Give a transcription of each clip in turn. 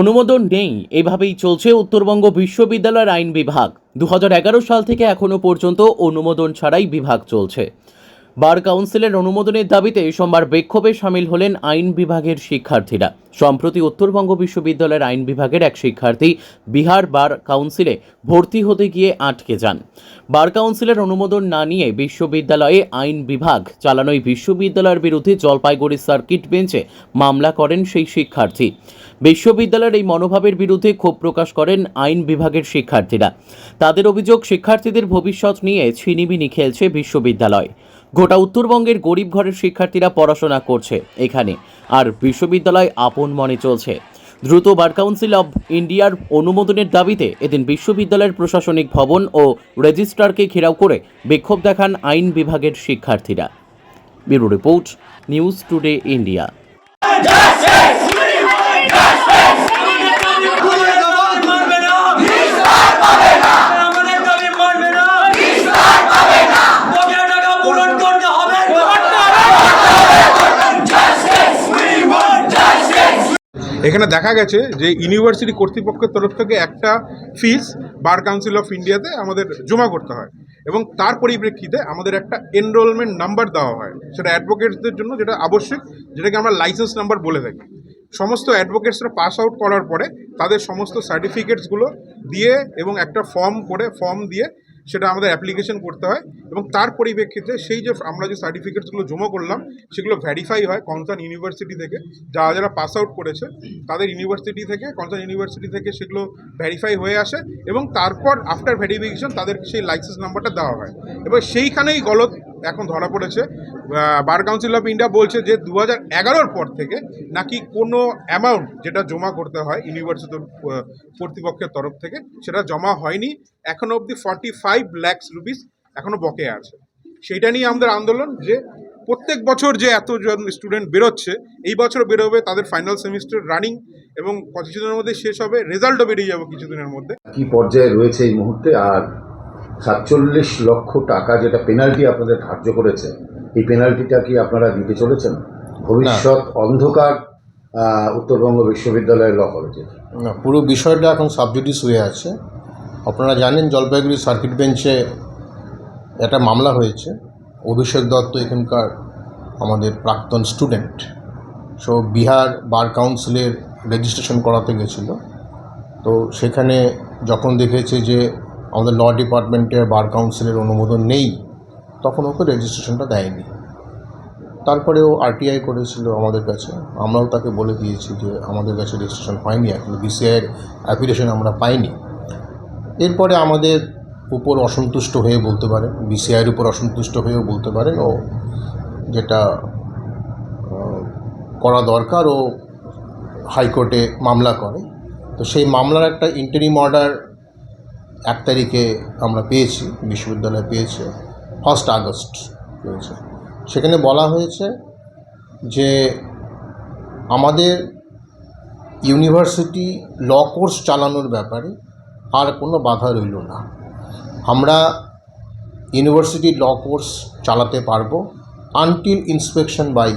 অনুমোদন নেই। এভাবেই চলছে উত্তরবঙ্গ বিশ্ববিদ্যালয়ের আইন বিভাগ। দু হাজার এগারো সাল থেকে এখনও পর্যন্ত অনুমোদন ছাড়াই বিভাগ চলছে। বার কাউন্সিলের অনুমোদনের দাবিতে সোমবার বিক্ষোভে সামিল হলেন আইন বিভাগের শিক্ষার্থীরা। সম্প্রতি উত্তরবঙ্গ বিশ্ববিদ্যালয়ের আইন বিভাগের এক শিক্ষার্থী বিহার বার কাউন্সিলে ভর্তি হতে গিয়ে আটকে যান। বার কাউন্সিলের অনুমোদন না নিয়ে বিশ্ববিদ্যালয়ে আইন বিভাগ চালানোই বিশ্ববিদ্যালয়ের বিরুদ্ধে জলপাইগুড়ি সার্কিট বেঞ্চে মামলা করেন সেই শিক্ষার্থী। বিশ্ববিদ্যালয়ের এই মনোভাবের বিরুদ্ধে ক্ষোভ প্রকাশ করেন আইন বিভাগের শিক্ষার্থীরা। তাদের অভিযোগ, শিক্ষার্থীদের ভবিষ্যৎ নিয়ে ছিনিবিনি খেলছে বিশ্ববিদ্যালয়। গোটা উত্তরবঙ্গের গরিব ঘরের শিক্ষার্থীরা পড়াশোনা করছে এখানে, আর বিশ্ববিদ্যালয় আপন মনে চলছে। দ্রুত বার কাউন্সিল অব ইন্ডিয়ার অনুমোদনের দাবিতে এদিন বিশ্ববিদ্যালয়ের প্রশাসনিক ভবন ও রেজিস্ট্রারকে ঘেরাও করে বিক্ষোভ দেখান আইন বিভাগের শিক্ষার্থীরা। Bureau report, news today India মানবে না আমাদের দাবি মানবে না বকেয়া টাকা পূরণ করতে হবে এখানে দেখা গেছে যে ইউনিভার্সিটি কর্তৃপক্ষের তরফ থেকে একটা ফিস বার কাউন্সিল অফ ইন্ডিয়াতে আমাদের জমা করতে হয় এবং তার পরিপ্রেক্ষিতে আমাদের একটা এনরোলমেন্ট নাম্বার দেওয়া হয়। সেটা অ্যাডভোকেটসদের জন্য যেটা আবশ্যক, যেটাকে আমরা লাইসেন্স নাম্বার বলে থাকি। সমস্ত অ্যাডভোকেটসরা পাস আউট করার পরে তাদের সমস্ত সার্টিফিকেটসগুলো দিয়ে এবং একটা ফর্ম করে ফর্ম দিয়ে সেটা আমাদের অ্যাপ্লিকেশন করতে হয় এবং তার পরিপ্রেক্ষিতে সেই যে আমরা যে সার্টিফিকেটসগুলো জমা করলাম, সেগুলো ভ্যারিফাই হয় কনসার্ন ইউনিভার্সিটি থেকে। যারা যারা পাস আউট করেছে, তাদের ইউনিভার্সিটি থেকে, কনসার্ন ইউনিভার্সিটি থেকে সেগুলো ভ্যারিফাই হয়ে আসে এবং তারপর আফটার ভেরিফিকেশন তাদেরকে সেই লাইসেন্স নাম্বারটা দেওয়া হয়। এবার সেইখানেই গলত এখন ধরা পড়েছে বার কাউন্সিল অফ ইন্ডিয়া বলছে যে দু হাজার পর থেকে নাকি কোনো অ্যামাউন্ট যেটা জমা করতে হয় ইউনিভার্সিটির কর্তৃপক্ষের তরফ থেকে, সেটা জমা হয়নি। এখনও অবধি ফর্টি ফাইভ ল্যাক্স রুপিস এখনও বকেয়া আছে। সেইটা নিয়ে আমাদের আন্দোলন যে প্রত্যেক বছর যে এতজন স্টুডেন্ট বেরোচ্ছে, এই বছর বেরোবে, তাদের ফাইনাল সেমিস্টার রানিং এবং কিছুদিনের মধ্যে শেষ হবে রেজাল্টও বেরিয়ে যাবে কিছুদিনের মধ্যে। কি পর্যায়ে রয়েছে এই মুহূর্তে? আর সাতচল্লিশ লক্ষ টাকা যেটা পেনাল্টি আপনাদের ধার্য করেছে এই পেনাল্টিটা কি আপনারা দিতে চলেছেন? ভবিষ্যৎ অন্ধকার উত্তরবঙ্গ বিশ্ববিদ্যালয়ের ল কলেজের না পুরো বিষয়টা এখন সাবজুডিস হয়ে আছে। আপনারা জানেন জলপাইগুড়ি সার্কিট বেঞ্চে একটা মামলা হয়েছে। অভিষেক দত্ত এখানকার আমাদের প্রাক্তন স্টুডেন্ট সো বিহার বার কাউন্সিলের রেজিস্ট্রেশন করাতে গেছিল। তো সেখানে যখন দেখেছে যে আমাদের ল ডিপার্টমেন্টের বার কাউন্সিলের অনুমোদন নেই, তখন ওকে রেজিস্ট্রেশনটা দেয়নি। তারপরে ও আরটিআই করেছিল আমাদের কাছে। আমরাও তাকে বলে দিয়েছি যে আমাদের কাছে রেজিস্ট্রেশন হয়নি, এখনও বিসিআইয়ের অ্যাপ্লিকেশন আমরা পাইনি। এরপরে আমাদের উপর অসন্তুষ্ট হয়ে বলতে পারেন বিসিআইয়ের উপর অসন্তুষ্ট হয়েও বলতে পারেন, ও যেটা করা দরকার, ও হাইকোর্টে মামলা করে। তো সেই মামলার একটা ইন্টারিম অর্ডার এক তারিখে আমরা পেয়েছি, বিশ্ববিদ্যালয় পেয়েছে ফার্স্ট আগস্ট পেয়েছে। সেখানে বলা হয়েছে যে আমাদের ইউনিভার্সিটি ল কোর্স চালানোর ব্যাপারে আর কোনো বাধা রইল না। আমরা ইউনিভার্সিটি ল কোর্স চালাতে পারব until inspection by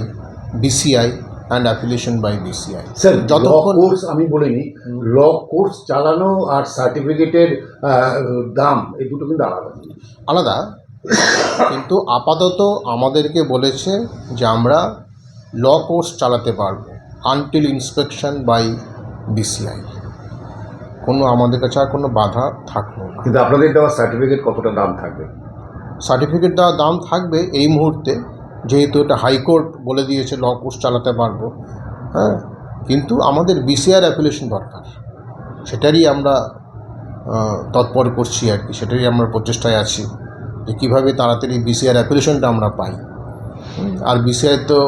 BCI and application by BCI sir যতক্ষণ কোর্স আমি বলিনি ল কোর্স চালানো আর সার্টিফিকেটের দাম এই দুটো কিন্তু আলাদা। আলাদা। কিন্তু আপাতত আমাদেরকে বলেছে যে আমরা ল কোর্স চালাতে পারব আনটিল ইন্সপেকশন বাই বিসিআই কোনো আমাদের কাছে আর কোনো বাধা থাকল না। কিন্তু আপনাদের দেওয়া সার্টিফিকেট কতটা দাম থাকবে? সার্টিফিকেট দেওয়ার দাম থাকবে এই মুহূর্তে যেহেতু এটা হাইকোর্ট বলে দিয়েছে, ল কোর্স চালাতে পারব। হ্যাঁ কিন্তু আমাদের বিসিআর অ্যাপ্লিকেশন দরকার। সেটারই আমরা তৎপর করছি আর কি, সেটারই আমরা প্রচেষ্টায় আছি যে কীভাবে তাড়াতাড়ি বিসিআর অ্যাপ্লিকেশনটা আমরা পাই। আর বিসিআই তো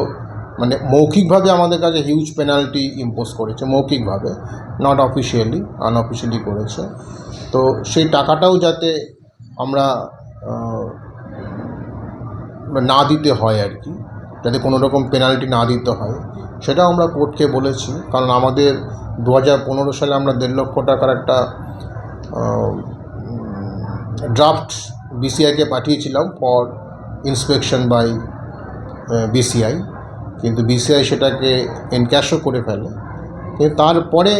মানে মৌখিকভাবে আমাদের কাছে হিউজ পেনাল্টি ইম্পোজ করেছে, মৌখিকভাবে নট অফিসিয়ালি আনঅফিসিয়ালি করেছে। তো সেই টাকাটাও যাতে আমরা না দিতে হয় আর কি যাতে কোনো রকম পেনাল্টি না দিতে হয়। সেটাও আমরা কোর্টকে বলেছি কারণ আমাদের দু হাজার পনেরো সালে আমরা দেড় লক্ষ টাকার একটা ড্রাফট বিসিআইকে পাঠিয়েছিলাম ফর ইন্সপেকশন বাই বিসিআই কিন্তু বিসিআই সেটাকে এনক্যাশও করে ফেলে। কিন্তু তারপরে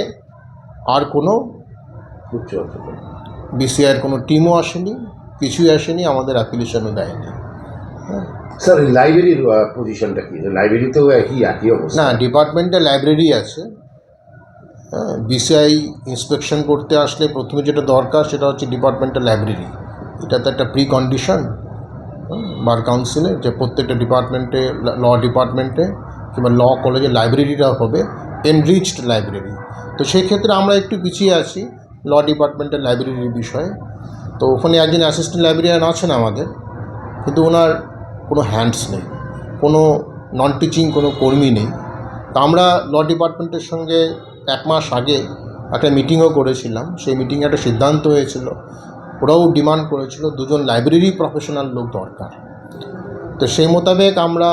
আর কোনো। বিসিআইয়ের কোনো টিমও আসেনি কিছুই আসেনি আমাদের অ্যাপ্লিকেশনও দেয়নি। স্যার এই লাইব্রেরির পজিশনটা কি? লাইব্রেরিতেও একই একই অবস্থা? না ডিপার্টমেন্টে লাইব্রেরি আছে। হ্যাঁ বিসিআই ইন্সপেকশন করতে আসলে প্রথমে যেটা দরকার সেটা হচ্ছে ডিপার্টমেন্টাল লাইব্রেরি এটা তো একটা প্রি কন্ডিশন বার কাউন্সিলের যে প্রত্যেকটা ডিপার্টমেন্টে ল ডিপার্টমেন্টে কিংবা ল কলেজে লাইব্রেরিটা হবে এনরিচড লাইব্রেরি তো সেই ক্ষেত্রে আমরা একটু পিছিয়ে আছি ল ডিপার্টমেন্টের লাইব্রেরির বিষয়ে। তো ওখানে একজন অ্যাসিস্ট্যান্ট লাইব্রেরিয়ান আছেন আমাদের, কিন্তু ওনার কোনো হ্যান্ডস নেই, কোনো নন টিচিং কোনো কর্মী নেই। তা আমরা ল ডিপার্টমেন্টের সঙ্গে এক মাস আগে একটা মিটিংও করেছিলাম। সেই মিটিংয়ে একটা সিদ্ধান্ত হয়েছিল। ওরাও ডিমান্ড করেছিল, দুজন লাইব্রেরি প্রফেশনাল লোক দরকার। তো সেই মোতাবেক আমরা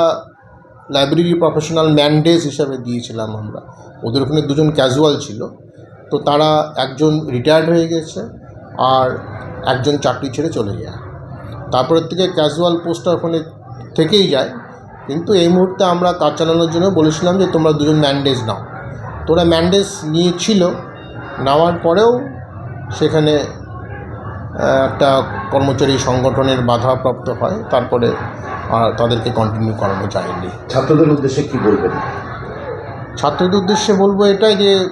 লাইব্রেরি প্রফেশনাল ম্যান্ডেজ হিসাবে দিয়েছিলাম আমরা। ওদের ওখানে দুজন ক্যাজুয়াল ছিল। তো তারা একজন রিটায়ার্ড হয়ে গেছে আর একজন চাকরি ছেড়ে চলে যায় তারপরের থেকে ক্যাজুয়াল পোস্টটা ওখানে থেকেই যায়। কিন্তু এই মুহূর্তে আমরা কাজ চালানোর জন্য বলেছিলাম যে তোমরা দুজন ম্যান্ডেজ নাও। তো ওরা ম্যান্ডেজ নিয়েছিল। নেওয়ার পরেও সেখানে একটা কর্মচারী সংগঠনের বাধাপ্রাপ্ত হয়। তারপরে আর তাদেরকে কন্টিনিউ করানো যায়নি। ছাত্রদের উদ্দেশ্যে কি বলবেন? ছাত্রদের উদ্দেশ্যে বলব এটাই যে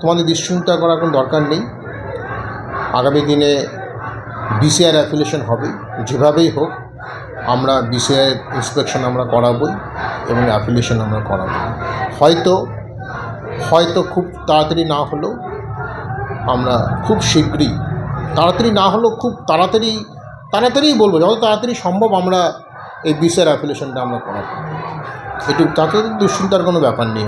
তোমাদের দুশ্চিন্তা করার কোনো দরকার নেই। আগামী দিনে বিসিআর অ্যাফিলিয়েশন হবে যেভাবেই হোক। আমরা বিসিআর ইন্সপেকশন আমরা করাবই এবং অ্যাফিলিয়েশন আমরা করাবো হয়তো হয়তো খুব তাড়াতাড়ি না হলেও আমরা খুব শীঘ্রই, তাড়াতাড়ি না হলেও খুব তাড়াতাড়ি তাড়াতাড়িই বলব, যত তাড়াতাড়ি সম্ভব আমরা এই বিসিআর অ্যাফিলিয়েশনটা আমরা করাবো। এটুকু, তাতে দুশ্চিন্তার কোনো ব্যাপার নেই